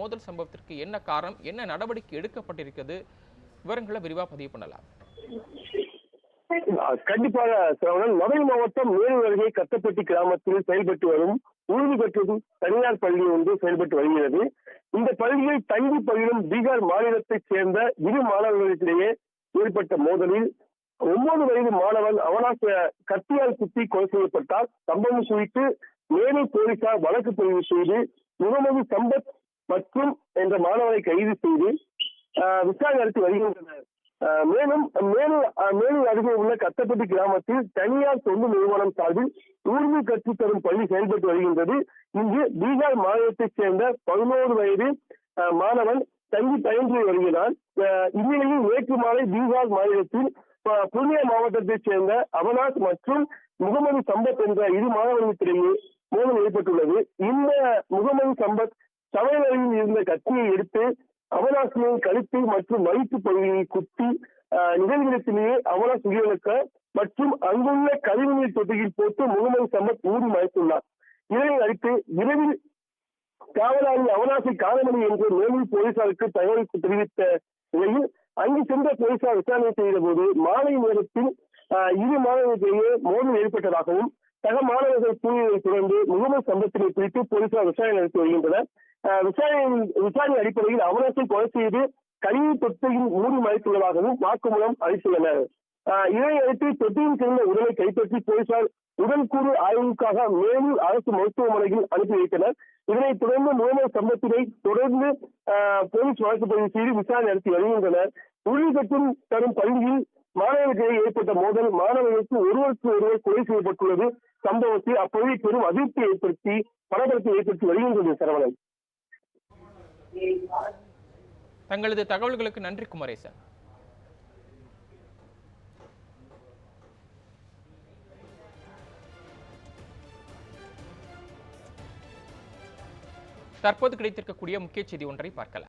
மோதல் சம்பவத்திற்கு என்ன காரணம் என்ன நடவடிக்கை எடுக்கப்பட்டிருக்கிறது? விவரங்களை விரிவாக பதிவு பண்ணலாம். கண்டிப்பாக சிரவணன் மதுரை மாவட்டம் மேலூர் அருகே கத்தப்பட்டி கிராமத்தில் செயல்பட்டு வரும் உறுதி பெற்றதும் தனியார் பள்ளி ஒன்று செயல்பட்டு வருகிறது. இந்த பள்ளியில் தங்கி பயிலும் பீகார் மாநிலத்தைச் சேர்ந்த இரு மாணவர்களுக்கிடையே ஏற்பட்ட மோதலில் ஒன்பது வயது மாணவன் அவனாக கத்தியால் குத்தி கொலை செய்யப்பட்டார். சம்பவம் குறித்து மேலூர் போலீசார் வழக்கு பதிவு செய்து முகமது சம்பத் மற்றும் என்ற மாணவனை கைது செய்து விசாரணை நடத்தி வருகின்றனர். மேலும் மேலும் மேலும் அருகே உள்ள கத்தப்பட்டி கிராமத்தில் தனியார் தொண்டு நிறுவனம் சார்பில் உறுதி கற்றுத் தரும் பள்ளி செயல்பட்டு வருகின்றது. இங்கு பீகார் மாநிலத்தைச் சேர்ந்த பதினோரு வயது அஹ், மாணவன் தங்கி பயின்று வருகிறான். அஹ், இந்நிலையில் நேற்று மாலை பீகார் மாநிலத்தில் அஹ், மாவட்டத்தைச் சேர்ந்த அவநாத் மற்றும் முகமது சம்பத் என்ற இரு மாணவர்களுக்கிடையே மோதல் ஏற்பட்டுள்ளது. இந்த முகமது சம்பத் சமையலறையில் இருந்த கத்தியை எடுத்து அவனாசினியின் கழுத்து மற்றும் வயிற்று பகுதியை குத்தி நிகழ்விடத்திலேயே அவனாஸ் உயிரிழக்க மற்றும் அங்குள்ள கழிவுநீர் தொட்டியில் போட்டு முகமது சம்பத் ஊடி மறைத்துள்ளார் இதனை அடுத்து இரவில் காவலாளி அவனாசை காணமணி என்று மேலும் போலீசாருக்கு தகவல் தெரிவித்த நிலையில் அங்கு சென்ற போலீசார் விசாரணை செய்த போது மாலை நேரத்தில் ஆஹ், இரு மாணவர்களிடையே மோதல் ஏற்பட்டதாகவும் சக மாணவர்கள் கூறியதை தொடர்ந்து முகமது சம்பத்தினை குறித்து போலீசார் விசாரணை நடத்தி வருகின்றனர். விசாரணை விசாரணை அடிப்படையில் அவனத்தை கொலை செய்து கழிவு தொட்டியில் மூடி மறைத்துள்ளதாகவும் வாக்குமூலம் அளித்துள்ளனர். ஆஹ், இதனை அடுத்து தொட்டியில் கிடந்த உடலை கைப்பற்றி போலீசார் உடல்கூறு ஆய்வுக்காக மேலூர் அரசு மருத்துவமனையில் அனுப்பி வைத்தனர். இதனைத் தொடர்ந்து முகமது சம்பத்தினை தொடர்ந்து ஆஹ், போலீஸ் வழக்கு பதிவு செய்து விசாரணை நடத்தி வருகின்றனர். உறுதி பெற்றும் தரும் பள்ளியில் மாணவர்களுக்கு ஏற்பட்ட மோதல் மாணவர்களுக்கு ஒருவருக்கு ஒருவர் கொலை செய்யப்பட்டுள்ளது. சம்பவத்தை அப்பகுதியில் பெரும் அதிருப்தி ஏற்படுத்தி பரபரப்பை ஏற்படுத்தி வருகின்றது சரவணன். தங்களது தகவல்களுக்கு நன்றி குமரேசன். தற்போது கிடைத்திருக்கக்கூடிய முக்கிய செய்தி ஒன்றை பார்க்கலாம்.